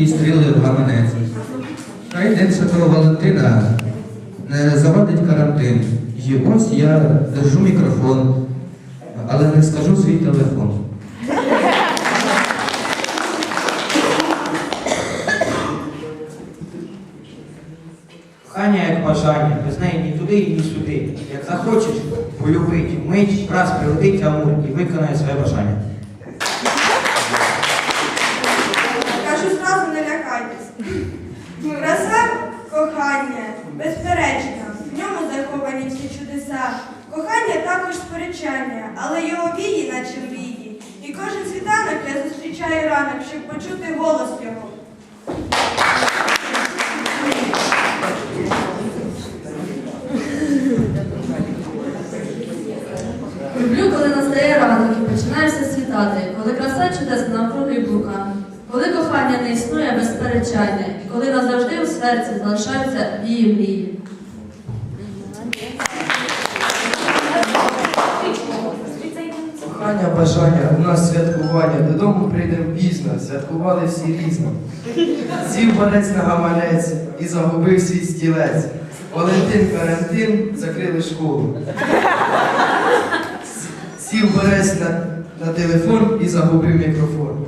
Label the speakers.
Speaker 1: і стріли в гаманець. Хай День Святого Валентина не завадить карантин. І ось я держу мікрофон, але не скажу свій телефон.
Speaker 2: Кохання як бажання, без неї ні туди, ні сюди. Як захочеш, полюбить, мить, раз прилетить Амур і виконає своє бажання.
Speaker 3: Краса кохання, безперечно, в ньому заховані всі чудеса. Кохання також сперечання, але його вії, наче мрії. І кожен світанок я зустрічаю ранок, щоб почути голос його.
Speaker 4: Люблю, коли настає ранок і починає все світати, коли краса чудесна навкруги блукає, коли кохання не існує без сперечання, і коли назавжди у серці залишаються вії мрії.
Speaker 5: Кохання, бажання, у нас святкування, додому прийдемо пізно, святкували всі різно. Сів банець на гаманець і загубив свій стілець. Валентин карантин закрили школу. Сів банець на, на телефон і загубив мікрофон.